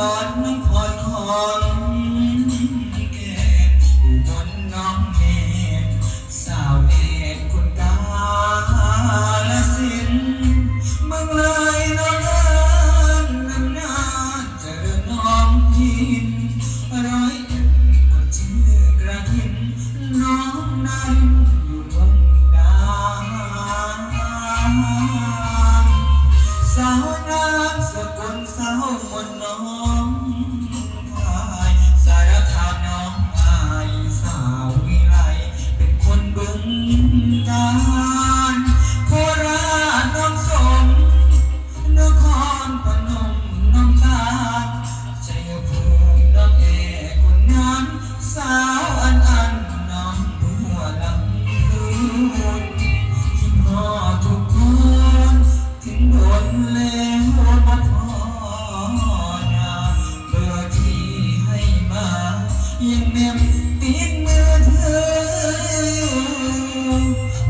on สกลเศร้ามนน้อง ยังแนบติดมือเธอ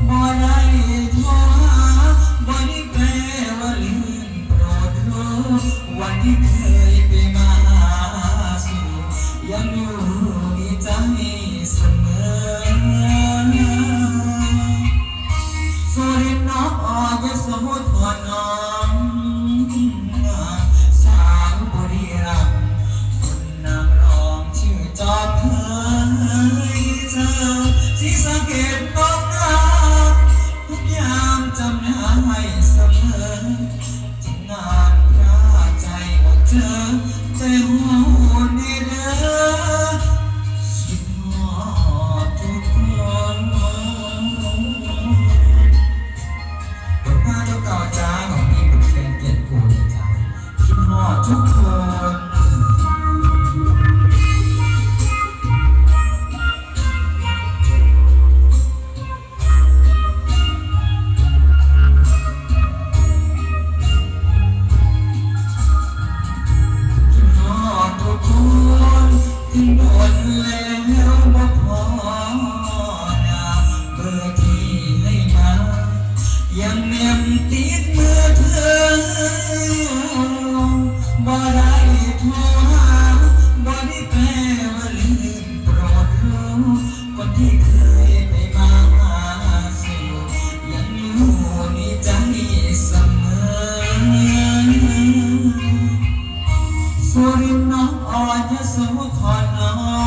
บ่ได้โทาบ่ไปวันที่เคยไปมายังอยู่ในใจเสมอ สุขพญนะ